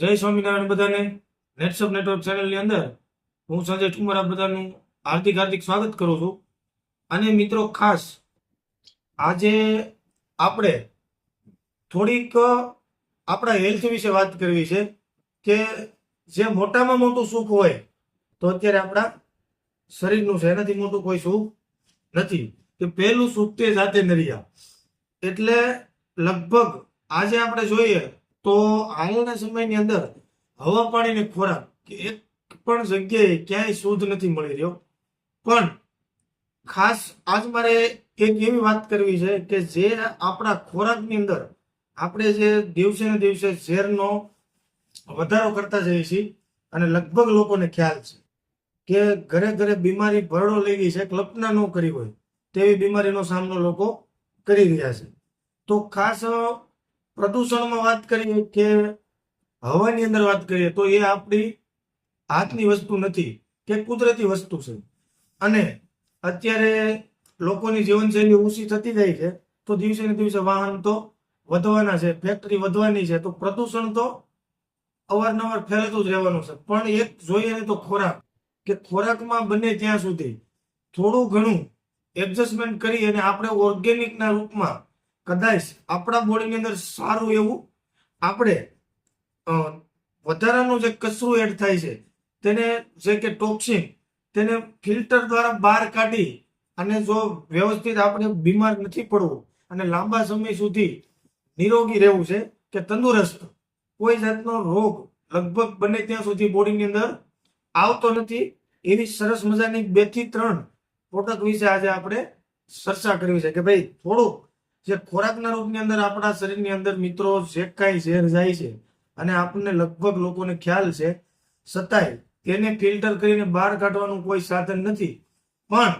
જય સ્વામિનારાયણ બધાને. નેટસપ નેટવર્ક ચેનલની અંદર હું સંજય ઠુમર આ બધાનું હાર્દિક હાર્દિક સ્વાગત કરું છું. અને મિત્રો ખાસ આજે આપણે થોડીક આપણા હેલ્થ વિશે વાત કરવી છે કે જે મોટામાં મોટું સુખ હોય તો અત્યારે આપણા શરીરનું છે એનાથી મોટું કોઈ સુખ નથી. કે પહેલું સુખ તે જાતે નરિયા એટલે લગભગ આજે આપણે જોઈએ તો હાલના સમયની અંદર હવા પાણી ને ખોરાક એક પણ જગ્યાએ ક્યાંય શુદ્ધ નથી મળી રહ્યો. પણ ખાસ આજ મારે એક એવી વાત કરવી છે કે જે આપણા ખોરાકની અંદર આપણે જે દિવસે ને દિવસે ઝેરનો વધારો કરતા જઈએ છીએ અને લગભગ લોકોને ખ્યાલ છે કે ઘરે ઘરે બીમારી ભરડો લઈ ગઈ છે, કલ્પના ન કરી હોય તેવી બીમારીનો સામનો લોકો કરી રહ્યા છે. તો ખાસ પ્રદૂષણમાં વાત કરીએ કે હવાની અંદર વાત કરીએ તો એ આપણી હાથની વસ્તુ નથી, કે કુદરતી વસ્તુ છે. અને અત્યારે લોકોની જીવનશૈલી ઊંચી થતી જાય છે, તો દિવસે ને દિવસે વાહન તો વધવાના છે ફેક્ટરી વધવાની છે, તો પ્રદૂષણ તો અવારનવાર ફેલાતું જ રહેવાનું છે. પણ એક જોઈએ ને તો ખોરાક, કે ખોરાકમાં બને ત્યાં સુધી થોડું ઘણું એડજસ્ટમેન્ટ કરી અને આપણે ઓર્ગેનિકના રૂપમાં કદાચ આપણા બોડીની અંદર સારું એવું આપણે વધારાનું જે કચરું એડ થાય છે, તેને જે કે ટોક્સિન તેને ફિલ્ટર દ્વારા બહાર કાઢી અને જો વ્યવસ્થિત આપણે બીમાર નથી પડવું અને લાંબા સમય સુધી નિરોગી રહેવું છે કે તંદુરસ્ત, કોઈ જાતનો રોગ લગભગ બને ત્યાં સુધી બોડીની અંદર આવતો નથી, એવી સરસ મજાની બેથી ત્રણ પ્રોડક્ટ વિશે આજે આપણે ચર્ચા કરવી છે કે ભાઈ થોડુંક જે ખોરાકના રૂપની અંદર આપણા શરીરની અંદર મિત્રો જે કાંઈ ઝેર જાય છે અને આપણને લગભગ લોકોને ખ્યાલ છે છતાંય તેને ફિલ્ટર કરીને બહાર કાઢવાનું કોઈ સાધન નથી. પણ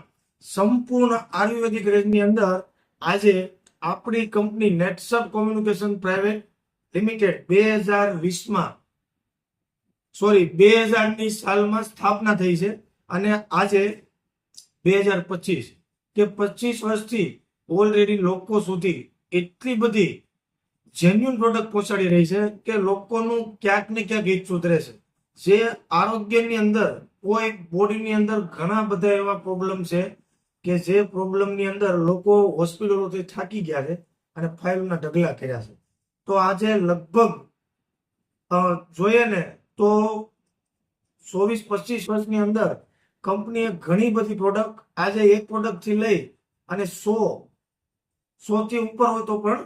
સંપૂર્ણ આયુર્વેદિક રેન્જની અંદર આજે આપણી કંપની નેટસપ કોમ્યુનિકેશન પ્રાઇવેટ લિમિટેડ બે હજાર વીસમાં, સોરી, બે હજારની સાલમાં સ્થાપના થઈ છે અને આજે બે હજાર પચીસ, કે પચીસ વર્ષથી ઓલરેડી લોકો સુધી એટલી બધી જેન્યુન પ્રોડક્ટ પહોંચાડી રહી છે કે લોકોનું ક્યાંક ને ક્યાંક હિત સુધરે છે. જે આરોગ્યની અંદર, કોઈ બોડીની અંદર ઘણા બધા એવા પ્રોબ્લેમ છે કે જે પ્રોબ્લેમની અંદર લોકો હોસ્પિટલોથી થાકી ગયા છે અને ફાઇલના ઢગલા કર્યા છે. તો આજે લગભગ જોઈએ ને તો ચોવીસ પચીસ વર્ષની અંદર કંપનીએ ઘણી બધી પ્રોડક્ટ આજે એક પ્રોડક્ટથી લઈ અને સો સો થી ઉપર હોય તો પણ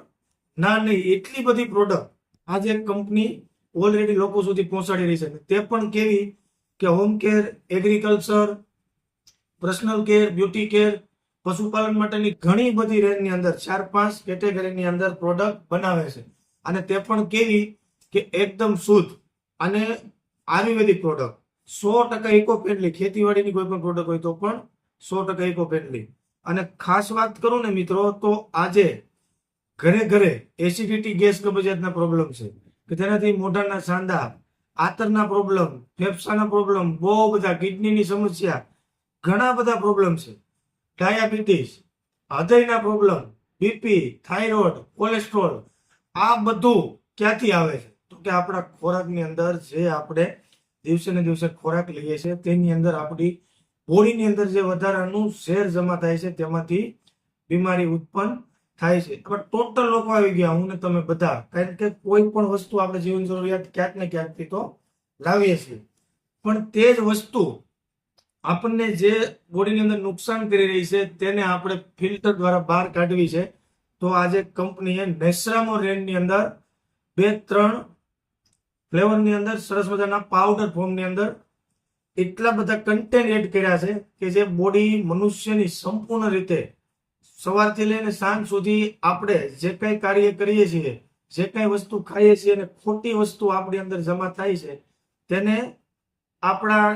ના નહીં, એટલી બધી પ્રોડક્ટ આજે કંપની ઓલરેડી લોકો સુધી પહોંચાડી રહી છે. તે પણ કેવી કે home care agriculture personal care beauty care પશુપાલન માટેની ઘણી બધી રેન્જની અંદર ચાર પાંચ કેટેગરીની અંદર પ્રોડક્ટ બનાવે છે. અને તે પણ કેવી કે એકદમ શુદ્ધ અને આયુર્વેદિક પ્રોડક્ટ સો ટકા ઇકો ફ્રેન્ડલી ખેતીવાડીની કોઈ પણ પ્રોડક્ટ હોય તો પણ સો ટકા ઇકો ફ્રેન્ડલી અને ખાસ વાત કરું ને મિત્રો, તો આજે ઘરે ઘરે એસિડિટી ગેસ કબજિયાતના પ્રોબ્લેમ છે. કે તેનાથી મોઢાના સાંધા, આતરના પ્રોબ્લેમ ફેફસાના પ્રોબ્લેમ બહુ બધા કિડનીની સમસ્યા, ઘણા બધા પ્રોબ્લેમ છે. ડાયાબિટીસ, હૃદયના પ્રોબ્લેમ બીપી, થાઇરોઇડ, કોલેસ્ટ્રોલ, આ બધું ક્યાંથી આવે છે? તો કે આપણા ખોરાકની અંદર જે આપણે દિવસે ને દિવસે ખોરાક લઈએ છીએ, તેની અંદર આપણી બોડીની અંદર જે વધારાનું ઝેર જમા થાય છે, તેમાંથી બીમારી ઉત્પન્ન થાય છે. પણ ટોટલ લોકો આવી ગયા, હું ને તમે બધા. કારણ કે કોઈ પણ વસ્તુ આપણે જીવન જરૂરિયાત ક્યાંક ને ક્યાંકથી તો લાવીએ છીએ. પણ તે જ વસ્તુ આપણને જે બોડીની અંદર નુકસાન કરી રહી છે, તેને આપણે ફિલ્ટર દ્વારા બહાર કાઢવી છે. તો આજે કંપનીએ નેસરામો રેન્જની અંદર બે, ત્રણ ફ્લેવરની અંદર સરસ મજાના પાવડર ફોર્મની અંદર એટલા બધા કન્ટેન્ટ એડ કર્યા છે કે જે બોડી મનુષ્યની સંપૂર્ણ રીતે સવારથી લઈને સાંજ સુધી આપણે જે કંઈ કાર્ય કરીએ છીએ, જે કંઈ વસ્તુ ખાઈએ છીએ અને ખોટી વસ્તુ આપણી અંદર જમા થાય છે, તેને આપણા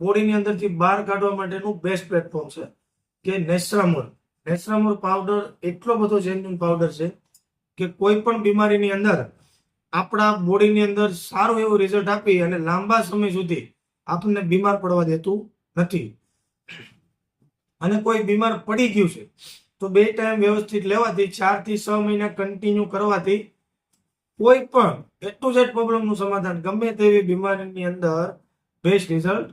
બોડીની અંદરથી બહાર કાઢવા માટેનું બેસ્ટ પ્લેટફોર્મ છે, કે નેસ્રામોલ નેસ્રામોલ પાવડર એટલો બધો જેન્યુન પાવડર છે કે કોઈ પણ બીમારીની અંદર આપણા બોડીની અંદર સારું એવું રિઝલ્ટ આપી અને લાંબા સમય સુધી આપણને બીમાર પડવા દેતું નથી. અને કોઈ બીમાર પડી ગયું છે, તો બે ટાઈમ વ્યવસ્થિત લેવાથી ચારથી છ મહિના કન્ટિન્યુ કરવાથી કોઈ પણ એ ટુ ઝેડ પ્રોબ્લેમનું સમાધાન ગમે તેવી બીમારીની અંદર બેસ્ટ રિઝલ્ટ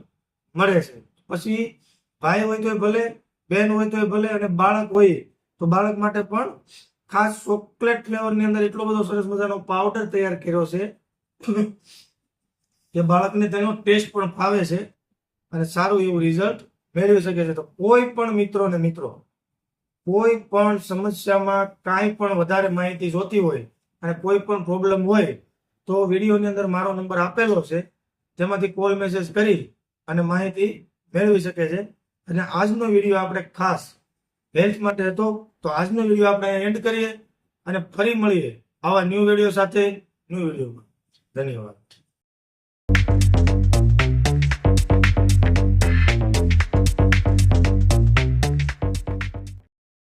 મળે છે. પછી ભાઈ હોય તોય ભલે, બેન હોય તોય ભલે અને બાળક હોય તો બાળક માટે પણ ખાસ ચોકલેટ ફ્લેવરની અંદર એટલો બધો સરસ મજાનો પાવડર તૈયાર કર્યો છે. કે બાળકને તેનો ટેસ્ટ પણ ફાવે છે અને સારું એવું રિઝલ્ટ મેળવી શકે છે. તો કોઈ પણ મિત્રો ને મિત્રો, કોઈ પણ સમસ્યામાં કાંઈ પણ વધારે માહિતી જોતી હોય અને કોઈ પણ પ્રોબ્લેમ હોય તો વિડીયોની અંદર મારો નંબર આપેલો છે. તેમાંથી કોલ મેસેજ કરી અને માહિતી મેળવી શકે છે. અને આજનો વીડિયો આપણે ખાસ હેલ્થ માટે હતો. તો આજનો વીડિયો આપણે એન્ડ કરીએ અને ફરી મળીએ આવા ન્યૂ વીડિયો સાથે ન્યૂ વિડીયોમાં ધન્યવાદ.